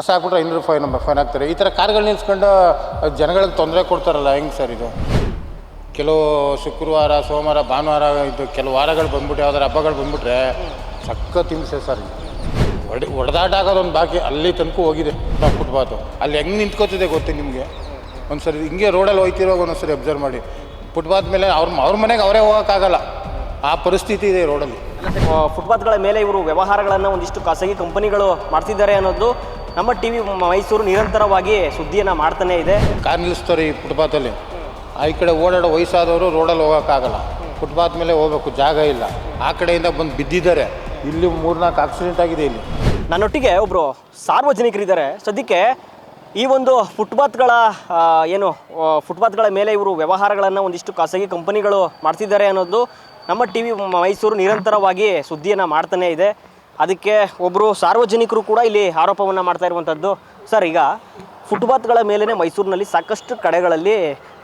ಕಸ ಹಾಕ್ಬಿಟ್ರೆ ಐನೂರು ಫೈನ್ ಫೈನ್ ಹಾಕ್ತಾರೆ. ಈ ಥರ ಕಾರ್ಗಳು ನಿಲ್ಸ್ಕೊಂಡು ಜನಗಳಿಗೆ ತೊಂದರೆ ಕೊಡ್ತಾರಲ್ಲ, ಹೆಂಗೆ ಸರ್ ಇದು? ಕೆಲವು ಶುಕ್ರವಾರ, ಸೋಮವಾರ, ಭಾನುವಾರ ಇದು ಕೆಲವು ವಾರಗಳು ಬಂದ್ಬಿಟ್ಟು ಯಾವ್ದಾರು ಹಬ್ಬಗಳು ಬಂದ್ಬಿಟ್ರೆ ಸಖತ್ ಹಿಂಸೆ ಸರ್ ಹೊಡೆ ಹೊಡೆದಾಟ ಆಗೋದೊಂದು ಬಾಕಿ ಅಲ್ಲಿ ತನಕ ಹೋಗಿದೆ ಫುಟ್ಪಾತು ಅಲ್ಲಿ ಹೆಂಗೆ ನಿಂತ್ಕೋತಿದೆ ಗೊತ್ತೆ ನಿಮಗೆ? ಒಂದ್ಸರಿ ಹಿಂಗೆ ರೋಡಲ್ಲಿ ಹೋಗ್ತಿರೋ ಒಂದೊಂದ್ಸರಿ ಅಬ್ಸರ್ವ್ ಮಾಡಿ. ಫುಟ್ಪಾತ್ ಮೇಲೆ ಅವ್ರ ಅವ್ರ ಮನೆಗೆ ಅವರೇ ಹೋಗೋಕ್ಕಾಗಲ್ಲ. ಆ ಪರಿಸ್ಥಿತಿ ಇದೆ ರೋಡಲ್ಲಿ. ಫುಟ್ಪಾತ್ಗಳ ಮೇಲೆ ಇವರು ವ್ಯವಹಾರಗಳನ್ನು ಒಂದಿಷ್ಟು ಖಾಸಗಿ ಕಂಪನಿಗಳು ಮಾಡ್ತಿದ್ದಾರೆ ಅನ್ನೋದು ನಮ್ಮ ಟಿ ವಿ ಮೈಸೂರು ನಿರಂತರವಾಗಿ ಸುದ್ದಿಯನ್ನು ಮಾಡ್ತಾನೆ ಇದೆ. ಕಾರ್ ನಿಲ್ಲಿಸ್ತಾರೆ ಈ ಫುಟ್ಪಾತಲ್ಲಿ ಆ ಈ ಕಡೆ ಓಡಾಡೋ ವಯಸ್ಸಾದವರು ರೋಡಲ್ಲಿ ಹೋಗೋಕ್ಕಾಗಲ್ಲ. ಫುಟ್ಪಾತ್ ಮೇಲೆ ಹೋಗಬೇಕು ಜಾಗ ಇಲ್ಲ. ಆ ಕಡೆಯಿಂದ ಬಂದು ಬಿದ್ದಿದ್ದಾರೆ. ಇಲ್ಲಿ ಮೂರ್ನಾಲ್ಕು ಆಕ್ಸಿಡೆಂಟ್ ಆಗಿದೆ ಇಲ್ಲಿ. ನನ್ನೊಟ್ಟಿಗೆ ಒಬ್ಬರು ಸಾರ್ವಜನಿಕರಿದ್ದಾರೆ. ಸದ್ಯಕ್ಕೆ ಈ ಒಂದು ಫುಟ್ಪಾತ್ಗಳ ಏನು ಫುಟ್ಪಾತ್ಗಳ ಮೇಲೆ ಇವರು ವ್ಯವಹಾರಗಳನ್ನು ಒಂದಿಷ್ಟು ಖಾಸಗಿ ಕಂಪನಿಗಳು ಮಾಡ್ತಿದ್ದಾರೆ ಅನ್ನೋದು ನಮ್ಮ ಟಿ ವಿ ಮೈಸೂರು ನಿರಂತರವಾಗಿ ಸುದ್ದಿಯನ್ನು ಮಾಡ್ತಾನೆ ಇದೆ. ಅದಕ್ಕೆ ಒಬ್ಬರು ಸಾರ್ವಜನಿಕರು ಕೂಡ ಇಲ್ಲಿ ಆರೋಪವನ್ನು ಮಾಡ್ತಾ ಇರುವಂಥದ್ದು ಸರ್ ಈಗ ಫುಟ್ಪಾತ್ಗಳ ಮೇಲೇ ಮೈಸೂರಿನಲ್ಲಿ ಸಾಕಷ್ಟು ಕಡೆಗಳಲ್ಲಿ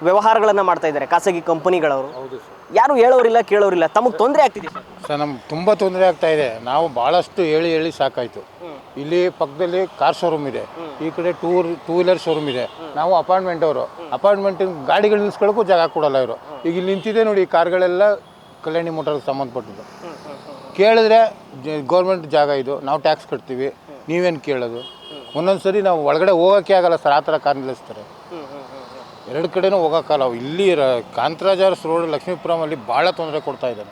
ವ್ಯವಹಾರಗಳನ್ನು ಮಾಡ್ತಾ ಇದ್ದಾರೆ ಖಾಸಗಿ ಕಂಪನಿಗಳವರು. ಹೌದು ಯಾರು ಹೇಳೋರಿಲ್ಲ ಕೇಳೋರಿಲ್ಲ ತಮಗೆ ತೊಂದರೆ ಆಗ್ತಿದೆ ಸರ್? ನಮ್ಗೆ ತುಂಬ ತೊಂದರೆ ಆಗ್ತಾ ಇದೆ. ನಾವು ಭಾಳಷ್ಟು ಹೇಳಿ ಹೇಳಿ ಸಾಕಾಯಿತು. ಇಲ್ಲಿ ಪಕ್ಕದಲ್ಲಿ ಕಾರ್ ಶೋರೂಮ್ ಇದೆ. ಈ ಕಡೆ ಟೂ ಟೂ ವೀಲರ್ ಶೋರೂಮ್ ಇದೆ. ನಾವು ಅಪಾರ್ಟ್ಮೆಂಟ್ ಅವರು. ಅಪಾರ್ಟ್ಮೆಂಟ್ ಗಾಡಿಗಳು ನಿಲ್ಸ್ಕೊಳ್ಳೋಕ್ಕೂ ಜಾಗ ಕೊಡಲ್ಲ ಇವರು. ಈಗ ಇಲ್ಲಿ ನಿಂತಿದೆ ನೋಡಿ ಈ ಕಾರ್ಗಳೆಲ್ಲ ಕಲ್ಯಾಣಿ ಮೋಟಾರ್ಗೆ ಸಂಬಂಧಪಟ್ಟಿದ್ದು. ಕೇಳಿದ್ರೆ ಗೌರ್ಮೆಂಟ್ ಜಾಗ ಇದು, ನಾವು ಟ್ಯಾಕ್ಸ್ ಕಟ್ತೀವಿ, ನೀವೇನು ಕೇಳೋದು? ಒಂದೊಂದು ಸರಿ ನಾವು ಒಳಗಡೆ ಹೋಗೋಕ್ಕೆ ಆಗಲ್ಲ ಸರ್ ಆ ಥರ ಕಾರ್ ನಿಲ್ಲಿಸ್ತಾರೆ. ಎರಡು ಕಡೆನೂ ಹೋಗೋಕ್ಕಲ್ಲ ಇಲ್ಲಿ ರ- ಕಾಂತರಾಜಾರ್ಸ್ ರೋಡ್ ಲಕ್ಷ್ಮೀಪುರಮಲ್ಲಿ ಭಾಳ ತೊಂದರೆ ಕೊಡ್ತಾ ಇದ್ದಾರೆ.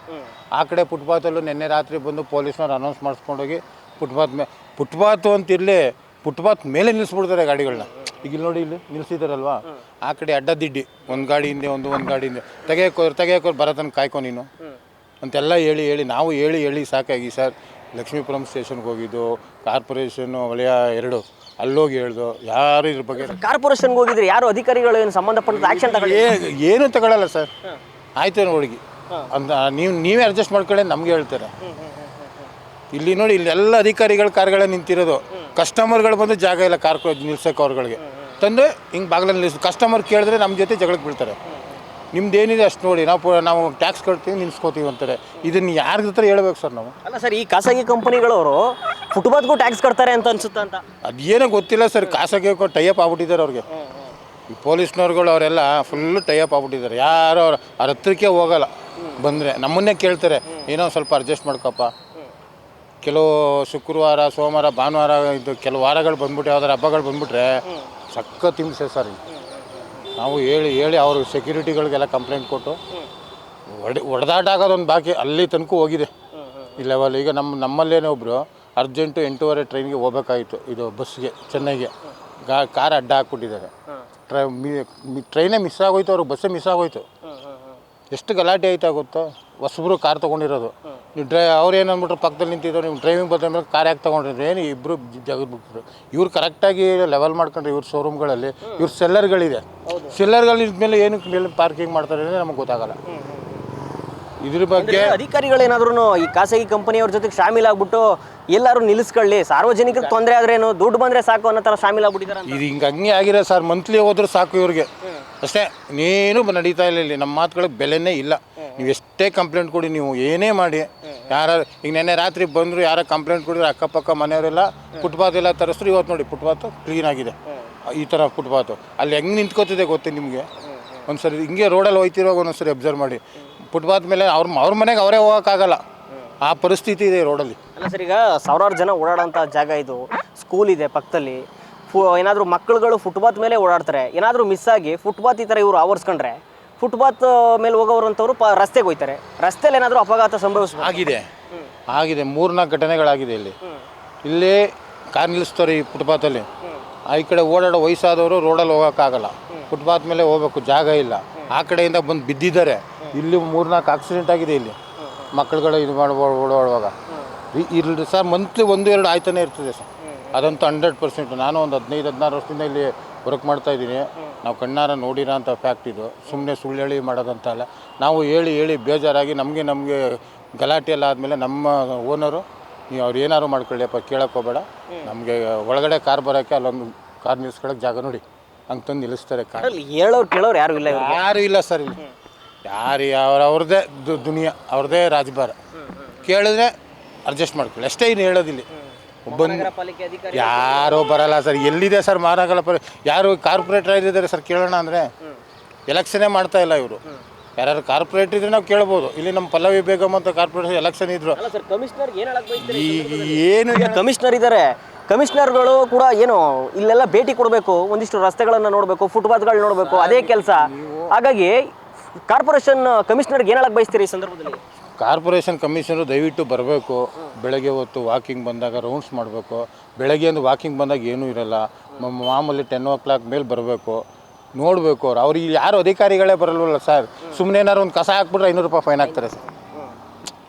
ಆ ಕಡೆ ಫುಟ್ಪಾತಲ್ಲೂ ನಿನ್ನೆ ರಾತ್ರಿ ಬಂದು ಪೊಲೀಸ್ನವ್ರು ಅನೌನ್ಸ್ ಮಾಡಿಸ್ಕೊಂಡೋಗಿ ಫುಟ್ಪಾತ್ ಮೇ ಫುಟ್ಪಾತು ಅಂತಿರಲಿ ಫುಟ್ಪಾತ್ ಮೇಲೆ ನಿಲ್ಲಿಸ್ಬಿಡ್ತಾರೆ ಗಾಡಿಗಳನ್ನ ಈಗ ಇಲ್ಲಿ ನೋಡಿ ಇಲ್ಲಿ ನಿಲ್ಲಿಸಿದಾರಲ್ವಾ ಆ ಕಡೆ ಅಡ್ಡದಿಡ್ಡಿ, ಒಂದು ಗಾಡಿ ಹಿಂದೆ, ಒಂದು ಒಂದು ಗಾಡಿ ಹಿಂದೆ. ತೆಗೆಯೋಕೋರು ತೆಗೆಯೋಕೋರು ಬರತನ ಕಾಯ್ಕೊ ನೀನು. ಅಂತೆಲ್ಲ ಹೇಳಿ ಹೇಳಿ ನಾವು ಹೇಳಿ ಹೇಳಿ ಸಾಕಾಗಿ ಸರ್. ಲಕ್ಷ್ಮೀಪುರಂ ಸ್ಟೇಷನ್ಗೆ ಹೋಗಿದ್ದು ಕಾರ್ಪೊರೇಷನ್ನು ವಲಯ ಎರಡು ಅಲ್ಲೋಗಿ ಹೇಳ್ದು ಯಾರು ಇದ್ರ ಬಗ್ಗೆ ಕಾರ್ಪೊರೇಷನ್ಗೆ ಹೋಗಿದ್ರೆ ಯಾರು ಅಧಿಕಾರಿಗಳು ಏನು ಸಂಬಂಧಪಟ್ಟ ಆಕ್ಷನ್ ತಗೊಳ್ಳಿ. ಏ- ಏನು ತಗೊಳ್ಳಲ್ಲ ಸರ್. ಆಯ್ತು ಹುಡುಗಿ ಅಂತ ನೀವು ನೀವೇ ಅಡ್ಜಸ್ಟ್ ಮಾಡ್ಕೊಳ್ಳಿ ನಮಗೆ ಹೇಳ್ತಾರೆ. ಇಲ್ಲಿ ನೋಡಿ ಇಲ್ಲಿ ಎಲ್ಲ ಅಧಿಕಾರಿಗಳ ಕಾರ್ಗಳೇ ನಿಂತಿರೋದು. ಕಸ್ಟಮರ್ಗಳು ಬಂದು ಜಾಗ ಇಲ್ಲ ಕಾರ್ ನಿಲ್ಸಕ್ಕೆ ಅವ್ರುಗಳಿಗೆ. ತಂದು ಹಿಂಗೆ ಬಾಗಿಲಲ್ಲಿ ನಿಲ್ಲಿಸ್ ಕಸ್ಟಮರ್ ಕೇಳಿದ್ರೆ ನಮ್ಮ ಜೊತೆ ಜಗಳಕ್ಕೆ ಬೀಳ್ತಾರೆ. ನಿಮ್ದು ಏನಿದೆ ಅಷ್ಟು ನೋಡಿ ನಾವು ನಾವು ಟ್ಯಾಕ್ಸ್ ಕಟ್ತೀವಿ ನಿಲ್ಸ್ಕೋತೀವಿ ಅಂತಾರೆ. ಇದನ್ನು ಯಾರ ಹತ್ರ ಹೇಳ್ಬೇಕು ಸರ್ ನಾವು? ಅಲ್ಲ ಸರ್ ಈ ಖಾಸಗಿ ಕಂಪನಿಗಳವರು ಫುಟ್ಬಾತ್ಗೂ ಟ್ಯಾಕ್ಸ್ ಕಟ್ತಾರೆ ಅಂತ ಅನ್ಸುತ್ತೆ ಅಂತ? ಅದೇನೋ ಗೊತ್ತಿಲ್ಲ ಸರ್ ಖಾಸಗಿ ಟೈಅಪ್ ಆಗ್ಬಿಟ್ಟಿದ್ದಾರೆ ಅವ್ರಿಗೆ. ಈ ಪೊಲೀಸ್ನವ್ರುಗಳು ಅವರೆಲ್ಲ ಫುಲ್ಲು ಟೈಅಪ್ ಆಗ್ಬಿಟ್ಟಿದ್ದಾರೆ. ಯಾರು ಅವ್ರ ಅವ್ರ ಹತ್ರಕ್ಕೆ ಹೋಗಲ್ಲ. ಬಂದರೆ ನಮ್ಮನ್ನೇ ಕೇಳ್ತಾರೆ ಏನೋ ಸ್ವಲ್ಪ ಅಡ್ಜಸ್ಟ್ ಮಾಡ್ಕಪ್ಪ. ಕೆಲವು ಶುಕ್ರವಾರ ಸೋಮವಾರ ಭಾನುವಾರ ಇದು ಕೆಲವು ವಾರಗಳು ಬಂದ್ಬಿಟ್ಟು ಯಾವ್ದಾರು ಹಬ್ಬಗಳು ಬಂದ್ಬಿಟ್ರೆ ಸಖತ್ ಹಿಂಸೆ ಸರ್. ನಾವು ಹೇಳಿ ಹೇಳಿ ಅವರು ಸೆಕ್ಯೂರಿಟಿಗಳಿಗೆಲ್ಲ ಕಂಪ್ಲೇಂಟ್ ಕೊಟ್ಟು ಒಡೆ ಹೊಡೆದಾಟ ಆಗೋದೊಂದು ಬಾಕಿ ಅಲ್ಲಿ ತನಕ ಹೋಗಿದೆ. ಈ ಲೆವೆಲ್ ಈಗ ನಮ್ಮ ನಮ್ಮಲ್ಲೇನೋ ಒಬ್ಬರು ಅರ್ಜೆಂಟು ಎಂಟೂವರೆ ಟ್ರೈನ್ಗೆ ಹೋಗ್ಬೇಕಾಗಿತ್ತು. ಇದು ಬಸ್ಗೆ ಚೆನ್ನೈಗೆ. ಗಾ ಕಾರ್ ಅಡ್ಡ ಹಾಕ್ಬಿಟ್ಟಿದ್ದಾರೆ. ಟ್ರೈ ಮಿ ಟ್ರೈನೇ ಮಿಸ್ ಆಗೋಯ್ತು ಅವ್ರಿಗೆ ಬಸ್ಸೇ ಮಿಸ್ ಆಗೋಯ್ತು. ಎಷ್ಟು ಗಲಾಟೆ ಆಯ್ತಾ ಗೊತ್ತಾ? ಹೊಸಬ್ರು ಕಾರ್ ತೊಗೊಂಡಿರೋದು. ನೀವು ಡ್ರೈ ಅವ್ರು ಏನು ಅಂದ್ಬಿಟ್ರು ಪಕ್ಕದಲ್ಲಿ ನಿಂತಿದ್ರು ನೀವು ಡ್ರೈವಿಂಗ್ ಬಂದ ಮೇಲೆ ಕಾರ್ ಯಾಕೆ ತೊಗೊಂಡಿದ್ರು ಏನು ಇಬ್ಬರು ಜಗದ್ಬಿಟ್ರು. ಇವ್ರು ಕರೆಕ್ಟಾಗಿ ಲೆವೆಲ್ ಮಾಡ್ಕೊಂಡ್ರೆ ಇವ್ರ ಶೋರೂಮ್ಗಳಲ್ಲಿ ಇವ್ರ ಸೆಲ್ಲರ್ಗಳಿದೆ ಸೆಲ್ಲರ್ಗಳು ಇದ್ಮೇಲೆ ಏನಕ್ಕೆ ಮೇಲೆ ಪಾರ್ಕಿಂಗ್ ಮಾಡ್ತಾರೆ ಅಂದರೆ ನಮಗೆ ಗೊತ್ತಾಗಲ್ಲ. ಇದ್ರ ಬಗ್ಗೆ ಅಧಿಕಾರಿಗಳೇನಾದ್ರೂ ಈ ಖಾಸಗಿ ಕಂಪನಿಯವ್ರ ಜೊತೆಗೆ ಶಾಮೀಲಾಗ್ಬಿಟ್ಟು ಎಲ್ಲರೂ ನಿಲ್ಲಿಸ್ಕೊಳ್ಳಿ ಸಾರ್ವಜನಿಕರಿಗೆ ತೊಂದರೆ ಆದ್ರೇನು ದುಡ್ಡು ಬಂದರೆ ಸಾಕು ಅನ್ನೋ ಥರ ಶಾಮೀಲಾಗ್ಬಿಟ್ಟಿದ್ದಾರೆ ಇದು ಹಿಂಗೆ ಹಂಗೆ ಆಗಿರೋ ಸರ್. ಮಂತ್ಲಿ ಹೋದ್ರೆ ಸಾಕು ಇವ್ರಿಗೆ. ಅಷ್ಟೇ, ನೀನು ನಡೀತಾ ಇರಲಿಲ್ಲ ನಮ್ಮ ಮಾತುಗಳಿಗೆ ಬೆಲೆನೇ ಇಲ್ಲ. ನೀವು ಎಷ್ಟೇ ಕಂಪ್ಲೇಂಟ್ ಕೊಡಿ, ನೀವು ಏನೇ ಮಾಡಿ. ಯಾರು ಈಗ ನೆನ್ನೆ ರಾತ್ರಿ ಬಂದರು, ಯಾರೋ ಕಂಪ್ಲೇಂಟ್ ಕೊಡಿದ್ರೆ, ಅಕ್ಕಪಕ್ಕ ಮನೆಯವರೆಲ್ಲ ಫುಟ್ಪಾತ್ ಎಲ್ಲ ತರಿಸ್ರು. ಇವತ್ತು ನೋಡಿ ಫುಟ್ಪಾತ್ ಕ್ಲೀನ್ ಆಗಿದೆ. ಈ ಥರ ಫುಟ್ಪಾತು ಅಲ್ಲಿ ಹೆಂಗೆ ನಿಂತ್ಕೋತಿದೆ ಗೊತ್ತೇ ನಿಮಗೆ? ಒಂದ್ಸರಿ ಹಿಂಗೆ ರೋಡಲ್ಲಿ ಹೋಯ್ತಿರುವಾಗ ಒಂದೊಂದ್ಸರಿ ಅಬ್ಸರ್ವ್ ಮಾಡಿ. ಫುಟ್ಪಾತ್ ಮೇಲೆ ಅವ್ರ ಅವ್ರ ಮನೆಗೆ ಅವರೇ ಹೋಗೋಕ್ಕಾಗಲ್ಲ. ಆ ಪರಿಸ್ಥಿತಿ ಇದೆ ರೋಡಲ್ಲಿ ಅಲ್ಲ. ಸರ್, ಈಗ ಸಾವಿರಾರು ಜನ ಓಡಾಡೋಂಥ ಜಾಗ ಇದು. ಸ್ಕೂಲ್ ಇದೆ ಪಕ್ಕದಲ್ಲಿ. ಫು ಏನಾದರೂ ಮಕ್ಕಳುಗಳು ಫುಟ್ಪಾತ್ ಮೇಲೆ ಓಡಾಡ್ತಾರೆ ಏನಾದರೂ ಮಿಸ್ ಆಗಿ ಫುಟ್ಪಾತ್ ಈ ಥರ ಇವರು ಆವರಿಸ್ಕೊಂಡ್ರೆ ಫುಟ್ಪಾತ್ ಮೇಲೆ ಹೋಗೋರು ಅಂತವ್ರು ಪ ರಸ್ತೆಗೆ ಹೋಯ್ತಾರೆ. ರಸ್ತೆಯಲ್ಲಿ ಏನಾದರೂ ಅಪಘಾತ ಸಂಭವಿಸ್ಬೋದು. ಆಗಿದೆ. ಆಗಿದೆ. ಮೂರ್ನಾಲ್ಕು ಘಟನೆಗಳಾಗಿದೆ ಇಲ್ಲಿ. ಇಲ್ಲಿ ಕಾರ್ ನಿಲ್ಲಿಸ್ತಾರೆ ಈ ಫುಟ್ಪಾತಲ್ಲಿ ಆ ಈ ಕಡೆ ಓಡಾಡೋ ವಯಸ್ಸಾದವರು ರೋಡಲ್ಲಿ ಹೋಗೋಕ್ಕಾಗಲ್ಲ. ಫುಟ್ಪಾತ್ ಮೇಲೆ ಹೋಗ್ಬೇಕು. ಜಾಗ ಇಲ್ಲ. ಆ ಕಡೆಯಿಂದ ಬಂದು ಬಿದ್ದಿದ್ದಾರೆ. ಇಲ್ಲಿ ಮೂರ್ನಾಲ್ಕು ಆಕ್ಸಿಡೆಂಟ್ ಆಗಿದೆ ಇಲ್ಲಿ. ಮಕ್ಕಳುಗಳು ಇದು ಮಾಡಿ ಓಡಾಡುವಾಗ. ಇಲ್ಲಿ ಸರ್ ಮಂತ್ಲಿ ಒಂದು ಎರಡು ಆಯ್ತಾನೆ ಇರ್ತದೆ ಸರ್. ಅದಂತೂ ಹಂಡ್ರೆಡ್ ಪರ್ಸೆಂಟ್. ನಾನು ಒಂದು ಹದಿನೈದು ಹದಿನಾರು ವರ್ಷದಿಂದ ಇಲ್ಲಿ ವರ್ಕ್ ಮಾಡ್ತಾ ಇದ್ದೀನಿ. ನಾವು ಕಣ್ಣಾರ ನೋಡಿರೋ ಅಂಥ ಫ್ಯಾಕ್ಟ್ ಇದು. ಸುಮ್ಮನೆ ಸುಳ್ಳು ಹೇಳಿ ಮಾಡೋದಂತ ಅಲ್ಲ. ನಾವು ಹೇಳಿ ಹೇಳಿ ಬೇಜಾರಾಗಿ ನಮಗೆ ನಮಗೆ ಗಲಾಟೆ ಎಲ್ಲ ಆದಮೇಲೆ ನಮ್ಮ ಓನರು ನೀವು ಅವ್ರು ಏನಾದ್ರು ಮಾಡ್ಕೊಳ್ಳಿಯಪ್ಪ ಕೇಳಕ್ಕೆ ಹೋಗಬೇಡ. ನಮಗೆ ಒಳಗಡೆ ಕಾರ್ ಬರೋಕ್ಕೆ ಅಲ್ಲೊಂದು ಕಾರ್ ನಿಲ್ಸ್ಕೊಳಕ್ಕೆ ಜಾಗ ನೋಡಿ. ಹಂಗೆ ತಂದು ನಿಲ್ಲಿಸ್ತಾರೆ ಕಾರ್. ಹೇಳೋರು ಕೇಳೋರು ಯಾರು ಇಲ್ಲ ಯಾರು ಇಲ್ಲ ಸರ್ ಇಲ್ಲಿ. ಯಾರು ಅವ್ರ ಅವ್ರದ್ದೇ ದು ದುನಿಯಾ ಅವ್ರದ್ದೇ ರಾಜಭಾರ ಕೇಳಿದ್ರೆ ಅಡ್ಜಸ್ಟ್ ಮಾಡ್ಕೊಳ್ಳಿ. ಅಷ್ಟೇ ಇನ್ನು ಹೇಳೋದಿಲ್ಲ. ಬಂದು ಪಾಲಿಕೆ ಅಧಿಕಾರಿ ಯಾರೋ ಬರಲ್ಲ ಸರ್. ಎಲ್ಲಿದೆ ಸರ್ ಮಹಾನಗರ ಪಾಲಿಕೆ ಯಾರು ಕಾರ್ಪೊರೇಟರ್ ಇದ್ದಾರೆ ಸರ್ ಕೇಳೋಣ ಅಂದರೆ? ಎಲೆಕ್ಷನ್ನೇ ಮಾಡ್ತಾ ಇಲ್ಲ ಇವರು. ಯಾರು ಕಾರ್ಪೊರೇಟ್ ಇದ್ರೆ ನಾವು ಕೇಳ್ಬೋದು. ಇಲ್ಲಿ ನಮ್ಮ ಪಲ್ಲವಿ ಬೇಗಮ್ ಅಂತ ಕಾರ್ಪೊರೇಟರ್ ಎಲೆಕ್ಷನ್ ಇದ್ರು. ಅಲ್ಲ ಸರ್ ಕಮಿಷನರ್ ಏನ್ ಹೇಳಕ್ ಬಯಸ್ತೀರಿ ಈ ಏನು ಕಮಿಷನರ್ ಇದ್ದಾರೆ ಕಮಿಷನರ್ಗಳು ಕೂಡ ಏನು ಇಲ್ಲೆಲ್ಲ ಭೇಟಿ ಕೊಡಬೇಕು. ಒಂದಿಷ್ಟು ರಸ್ತೆಗಳನ್ನ ನೋಡಬೇಕು ಫುಟ್ಪಾತ್ಗಳು ನೋಡಬೇಕು ಅದೇ ಕೆಲಸ. ಹಾಗಾಗಿ ಕಾರ್ಪೊರೇಷನ್ ಕಮಿಷನರ್ಗೆ ಏನು ಹೇಳಕ್ ಬಯಸ್ತೀರಿ ಈ ಸಂದರ್ಭದಲ್ಲಿ? ಕಾರ್ಪೊರೇಷನ್ ಕಮಿಷನರು ದಯವಿಟ್ಟು ಬರಬೇಕು. ಬೆಳಗ್ಗೆ ಹೊತ್ತು ವಾಕಿಂಗ್ ಬಂದಾಗ ರೌಂಡ್ಸ್ ಮಾಡಬೇಕು. ಬೆಳಗ್ಗೆ ಒಂದು ವಾಕಿಂಗ್ ಬಂದಾಗ ಏನೂ ಇರಲ್ಲ. ಮ- ಮಾಮೂಲಿ ಟೆನ್ ಓ ಕ್ಲಾಕ್ ಮೇಲೆ ಬರಬೇಕು. ನೋಡಬೇಕು ಅವ್ರು. ಅವ್ರಿಗೆ ಯಾರು ಅಧಿಕಾರಿಗಳೇ ಬರಲ್ವಲ್ಲ ಸರ್? ಸುಮ್ಮನೆ ಏನಾರು ಒಂದು ಕಸ ಹಾಕ್ಬಿಟ್ರೆ ಐನೂರು ರೂಪಾಯಿ ಫೈನ್ ಹಾಕ್ತಾರೆ ಸರ್.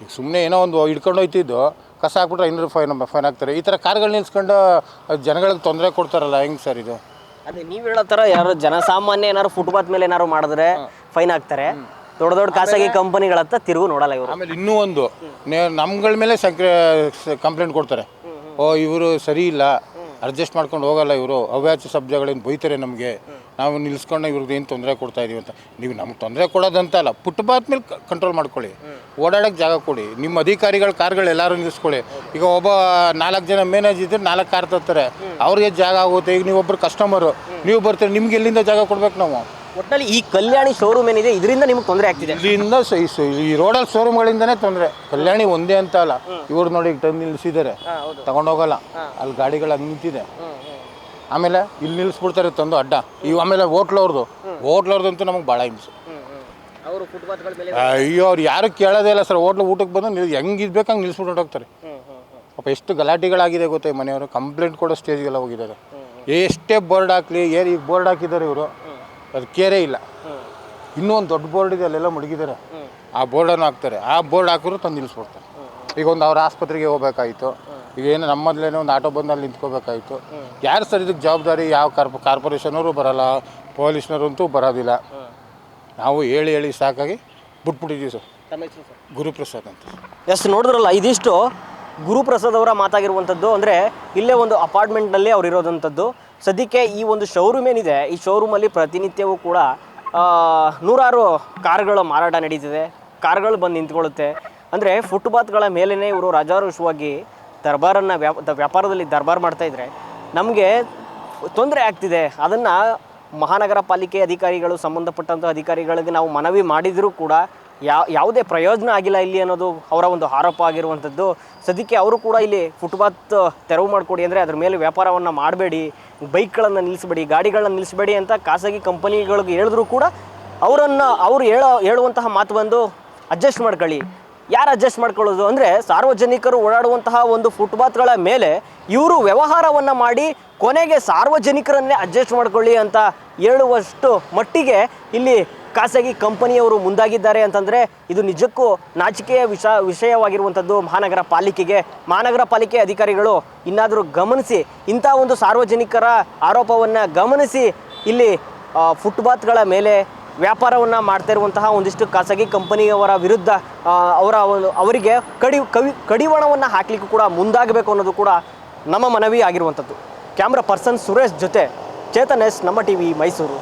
ಈಗ ಸುಮ್ಮನೆ ಏನೋ ಒಂದು ಹಿಡ್ಕೊಂಡು ಹೋಯ್ತಿದ್ದು ಕಸ ಹಾಕ್ಬಿಟ್ರೆ ಐನೂರು ರೂಪಾಯಿ ಫೈನ್ ಹಾಕ್ತಾರೆ. ಈ ಥರ ಕಾರ್ಗಳು ನಿಲ್ಸ್ಕೊಂಡು ಜನಗಳಿಗೆ ತೊಂದರೆ ಕೊಡ್ತಾರಲ್ಲ ಹೆಂಗೆ ಸರ್ ಇದು? ಅದೇ ನೀವು ಹೇಳೋ ಥರ ಯಾರು ಜನಸಾಮಾನ್ಯ ಏನಾದ್ರು ಫುಟ್ಪಾತ್ ಮೇಲೆ ಏನಾದ್ರು ಮಾಡಿದ್ರೆ ಫೈನ್ ಹಾಕ್ತಾರೆ. ದೊಡ್ಡ ದೊಡ್ಡ ಖಾಸಗಿ ಕಂಪನಿಗಳ ಹತ್ರ ತಿರುಗು ನೋಡಲ್ಲ ಇವರು. ಆಮೇಲೆ ಇನ್ನೂ ಒಂದು ನಮ್ಗಳ ಮೇಲೆ ಸಂಕ್ರ ಕಂಪ್ಲೇಂಟ್ ಕೊಡ್ತಾರೆ. ಓ ಇವರು ಸರಿ ಇಲ್ಲ ಅಡ್ಜಸ್ಟ್ ಮಾಡ್ಕೊಂಡು ಹೋಗಲ್ಲ ಇವರು ಅವ್ಯಾಚ ಶಬ್ದಗಳೇನು ಬೈತಾರೆ ನಮಗೆ ನಾವು ನಿಲ್ಸ್ಕೊಂಡು ಇವ್ರಿಗೆ ಏನು ತೊಂದರೆ ಕೊಡ್ತಾ ಇದೀವಿ ಅಂತ. ನೀವು ನಮ್ಗೆ ತೊಂದರೆ ಕೊಡೋದಂತ ಅಲ್ಲ ಫುಟ್ಪಾತ್ ಮೇಲೆ ಕಂಟ್ರೋಲ್ ಮಾಡ್ಕೊಳ್ಳಿ. ಓಡಾಡೋಕ್ಕೆ ಜಾಗ ಕೊಡಿ. ನಿಮ್ಮ ಅಧಿಕಾರಿಗಳ ಕಾರ್ಗಳು ಎಲ್ಲರೂ ನಿಲ್ಲಿಸ್ಕೊಳ್ಳಿ ಈಗ ಒಬ್ಬ ನಾಲ್ಕು ಜನ ಮ್ಯಾನೇಜ್ ಇದ್ರೆ ನಾಲ್ಕು ಕಾರ್ ತರ್ತಾರೆ. ಅವ್ರಿಗೆ ಜಾಗ ಆಗುತ್ತೆ. ಈಗ ನೀವು ಒಬ್ಬರು ಕಸ್ಟಮರು ನೀವು ಬರ್ತೀರಿ ನಿಮ್ಗೆ ಎಲ್ಲಿಂದ ಜಾಗ ಕೊಡ್ಬೇಕು ನಾವು? ಒಟ್ಟಿನಲ್ಲಿ ಈ ಕಲ್ಯಾಣಿ ಶೋರೂಮ್ ಏನಿದೆ ಇದರಿಂದ ನಿಮ್ಗೆ ತೊಂದರೆ ಆಗ್ತಿದೆ. ಇದರಿಂದ ಸ- ಈ ಸ- ಈ ರೋಡಲ್ಲಿ ಶೋರೂಮ್ಗಳಿಂದನೇ ತೊಂದರೆ. ಕಲ್ಯಾಣಿ ಒಂದೇ ಅಂತ ಅಲ್ಲ. ಇವ್ರು ನೋಡಿ ಈಗ ಟೈಮ್ ನಿಲ್ಲಿಸಿದ್ದಾರೆ ತಗೊಂಡೋಗಲ್ಲ. ಅಲ್ಲಿ ಗಾಡಿಗಳು ಹಂಗೆ ನಿಂತಿದೆ. ಆಮೇಲೆ ಇಲ್ಲಿ ನಿಲ್ಲಿಸ್ಬಿಡ್ತಾರೆ ತಂದು ಅಡ್ಡ. ಇವು ಆಮೇಲೆ ಹೋಟ್ಲವ್ರದ್ದು ಹೋಟ್ಲವ್ರದ್ದಂತೂ ನಮಗೆ ಭಾಳ ಹಿಂಸೆ. ಅವರು ಫುಟ್ಪಾತ್ಗಳ ಮೇಲೆ ಅಯ್ಯೋ ಅವ್ರು ಯಾರು ಕೇಳೋದೇ ಇಲ್ಲ ಸರ್. ಹೋಟ್ಲು ಊಟಕ್ಕೆ ಬಂದು ನೀವು ಹೆಂಗೆ ಇದ್ಬೇಕು ಹಂಗೆ ನಿಲ್ಲಿಸ್ಬಿಟ್ಟು ಹೋಗ್ತಾರೆ. ಪಾಪ ಎಷ್ಟು ಗಲಾಟೆಗಳಾಗಿದೆ ಗೊತ್ತಾ ಮನೆಯವರು. ಕಂಪ್ಲೇಂಟ್ ಕೊಡೋ ಸ್ಟೇಜ್ಗೆಲ್ಲ ಹೋಗಿದ್ದಾರೆ. ಎಷ್ಟೇ ಬೋರ್ಡ್ ಹಾಕ್ಲಿ ಏನು ಈಗ ಬೋರ್ಡ್ ಹಾಕಿದ್ದಾರೆ ಇವರು. ಅದು ಕೇರೇ ಇಲ್ಲ. ಇನ್ನೂ ಒಂದು ದೊಡ್ಡ ಬೋರ್ಡ್ ಇದೆ ಅಲ್ಲೆಲ್ಲ ಮುಳುಗಿದ್ದಾರೆ. ಆ ಬೋರ್ಡನ್ನು ಹಾಕ್ತಾರೆ. ಆ ಬೋರ್ಡ್ ಹಾಕಿದ್ರು ತಂದು ನಿಲ್ಲಿಸ್ಬಿಡ್ತಾರೆ. ಈಗ ಒಂದು ಅವ್ರ ಆಸ್ಪತ್ರೆಗೆ ಹೋಗ್ಬೇಕಾಯ್ತು. ಈಗ ಏನು ನಮ್ಮ ಮೊದಲೇನೋ ಒಂದು ಆಟೋ ಬಂದಲ್ಲಿ ನಿಂತ್ಕೋಬೇಕಾಯ್ತು. ಯಾರು ಸರ್ ಇದಕ್ಕೆ ಜವಾಬ್ದಾರಿ? ಯಾವ ಕಾರ್ಪ ಕಾರ್ಪೊರೇಷನವರು ಬರಲ್ಲ. ಪೊಲೀಸ್ನವರಂತೂ ಬರೋದಿಲ್ಲ. ನಾವು ಹೇಳಿ ಹೇಳಿ ಸಾಕಾಗಿ ಬಿಟ್ಬಿಟ್ಟಿದ್ದೀವಿ ಸರ್. ಗುರುಪ್ರಸಾದ್ ಅಂತ. ಎಸ್ ನೋಡಿದ್ರಲ್ಲ ಇದಿಷ್ಟು ಗುರುಪ್ರಸಾದ್ ಅವರ ಮಾತಾಗಿರುವಂಥದ್ದು. ಅಂದರೆ ಇಲ್ಲೇ ಒಂದು ಅಪಾರ್ಟ್ಮೆಂಟ್ನಲ್ಲಿ ಅವ್ರು ಇರೋದಂಥದ್ದು. ಸದ್ಯಕ್ಕೆ ಈ ಒಂದು ಶೋರೂಮ್ ಏನಿದೆ, ಈ ಶೋರೂಮಲ್ಲಿ ಪ್ರತಿನಿತ್ಯವೂ ಕೂಡ ನೂರಾರು ಕಾರ್ಗಳ ಮಾರಾಟ ನಡೀತಿದೆ. ಕಾರ್ಗಳು ಬಂದು ನಿಂತ್ಕೊಳ್ಳುತ್ತೆ. ಅಂದರೆ ಫುಟ್ಪಾತ್ಗಳ ಮೇಲೇ ಇವರು ರಾಜಾರೋಷವಾಗಿ ದರ್ಬಾರನ್ನು ವ್ಯಾಪ ವ್ಯಾಪಾರದಲ್ಲಿ ದರ್ಬಾರ್ ಮಾಡ್ತಾಯಿದ್ರೆ ನಮಗೆ ತೊಂದರೆ ಆಗ್ತಿದೆ. ಅದನ್ನು ಮಹಾನಗರ ಪಾಲಿಕೆ ಅಧಿಕಾರಿಗಳು ಸಂಬಂಧಪಟ್ಟಂಥ ಅಧಿಕಾರಿಗಳಿಗೆ ನಾವು ಮನವಿ ಮಾಡಿದರೂ ಕೂಡ ಯಾವ ಯಾವುದೇ ಪ್ರಯೋಜನ ಆಗಿಲ್ಲ ಇಲ್ಲಿ ಅನ್ನೋದು ಅವರ ಒಂದು ಆರೋಪ ಆಗಿರುವಂಥದ್ದು. ಸದ್ಯಕ್ಕೆ ಅವರು ಕೂಡ ಇಲ್ಲಿ ಫುಟ್ಪಾತ್ ತೆರವು ಮಾಡಿಕೊಡಿ ಅಂದರೆ ಅದ್ರ ಮೇಲೆ ವ್ಯಾಪಾರವನ್ನು ಮಾಡಬೇಡಿ, ಬೈಕ್ಗಳನ್ನು ನಿಲ್ಲಿಸಬೇಡಿ, ಗಾಡಿಗಳನ್ನು ನಿಲ್ಲಿಸಬೇಡಿ ಅಂತ ಖಾಸಗಿ ಕಂಪನಿಗಳಿಗೆ ಹೇಳಿದ್ರು ಕೂಡ ಅವರನ್ನು ಅವರು ಹೇಳೋ ಹೇಳುವಂತಹ ಮಾತು ಬಂದು ಅಡ್ಜಸ್ಟ್ ಮಾಡ್ಕೊಳ್ಳಿ. ಯಾರು ಅಡ್ಜಸ್ಟ್ ಮಾಡ್ಕೊಳ್ಳೋದು ಅಂದರೆ ಸಾರ್ವಜನಿಕರು ಓಡಾಡುವಂತಹ ಒಂದು ಫುಟ್ಪಾತ್ಗಳ ಮೇಲೆ ಇವರು ವ್ಯವಹಾರವನ್ನು ಮಾಡಿ ಕೊನೆಗೆ ಸಾರ್ವಜನಿಕರನ್ನೇ ಅಡ್ಜಸ್ಟ್ ಮಾಡ್ಕೊಳ್ಳಿ ಅಂತ ಹೇಳುವಷ್ಟು ಮಟ್ಟಿಗೆ ಇಲ್ಲಿ ಖಾಸಗಿ ಕಂಪನಿಯವರು ಮುಂದಾಗಿದ್ದಾರೆ ಅಂತಂದರೆ ಇದು ನಿಜಕ್ಕೂ ನಾಚಿಕೆಯ ವಿಷ ವಿಷಯವಾಗಿರುವಂಥದ್ದು ಮಹಾನಗರ ಪಾಲಿಕೆಗೆ. ಮಹಾನಗರ ಪಾಲಿಕೆ ಅಧಿಕಾರಿಗಳು ಇನ್ನಾದರೂ ಗಮನಿಸಿ ಇಂಥ ಒಂದು ಸಾರ್ವಜನಿಕರ ಆರೋಪವನ್ನು ಗಮನಿಸಿ ಇಲ್ಲಿ ಫುಟ್ಪಾತ್ಗಳ ಮೇಲೆ ವ್ಯಾಪಾರವನ್ನು ಮಾಡ್ತಾ ಇರುವಂತಹ ಒಂದಿಷ್ಟು ಖಾಸಗಿ ಕಂಪನಿಯವರ ವಿರುದ್ಧ ಅವರ ಅವರಿಗೆ ಕಡಿ, ಕವಿ, ಕಡಿವಾಣವನ್ನು ಹಾಕಲಿಕ್ಕೂ ಕೂಡ ಮುಂದಾಗಬೇಕು ಅನ್ನೋದು ಕೂಡ ನಮ್ಮ ಮನವಿ ಆಗಿರುವಂಥದ್ದು ಕ್ಯಾಮ್ರಾ ಪರ್ಸನ್ ಸುರೇಶ್ ಜೊತೆ ಚೇತನ್ ಎಸ್, ನಮ್ಮ ಟಿ ಮೈಸೂರು.